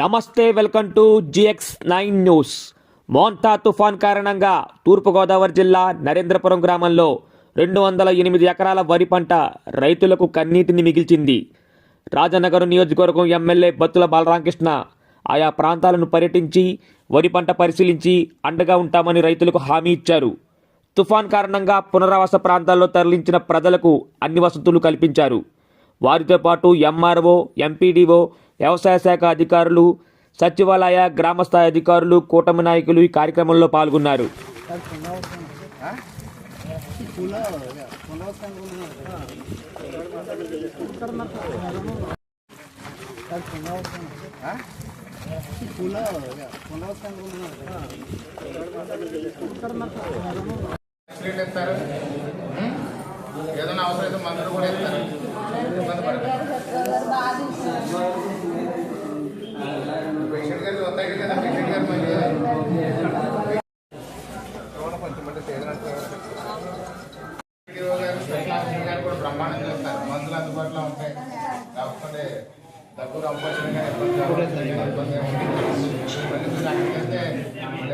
నమస్తే welcome to GX nine news. Montha తుఫాన్ కారణంగా తూర్పుగోదావరి జిల్లా నరేంద్రపురం గ్రామంలో రెండు వందల ఎనిమిది ఎకరాల వరి పంట రైతులకు కన్నీటిని మిగిల్చింది. రాజనగరం నియోజకవర్గం ఎమ్మెల్యే బత్తుల బాలరామకృష్ణ ఆయా ప్రాంతాలను పర్యటించి వరి పంట పరిశీలించి అండగా ఉంటామని రైతులకు హామీ ఇచ్చారు. తుఫాన్ కారణంగా పునరావాస ప్రాంతాల్లో తరలించిన ప్రజలకు అన్ని వసతులు కల్పించారు. వారితో పాటు ఎంఆర్ఓ ఎంపీడీఓ వ్యవసాయ శాఖ అధికారులు సచివాలయ గ్రామస్థాయి అధికారులు కూటమి నాయకులు ఈ కార్యక్రమంలో పాల్గొన్నారు. ఏదైనా అవసరం అయితే మందులు కూడా ఇస్తారు ఇబ్బంది పడతారు పేషెంట్ గారికి వస్తాయి కదా పేషెంట్ గారు కొంచెం కూడా చేస్తారు మందులు అందుబాటులో ఉంటాయి కాకపోతే దగ్గర అవ్వాల్సిన ఇబ్బంది ఇబ్బంది అక్కడికి వెళ్తే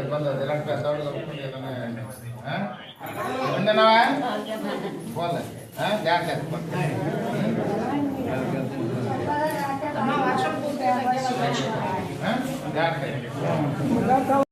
ఇబ్బంది ఇలాంటి పెద్దవాళ్ళు ఏదైనా fala. Ah, gata. Gata. Gata.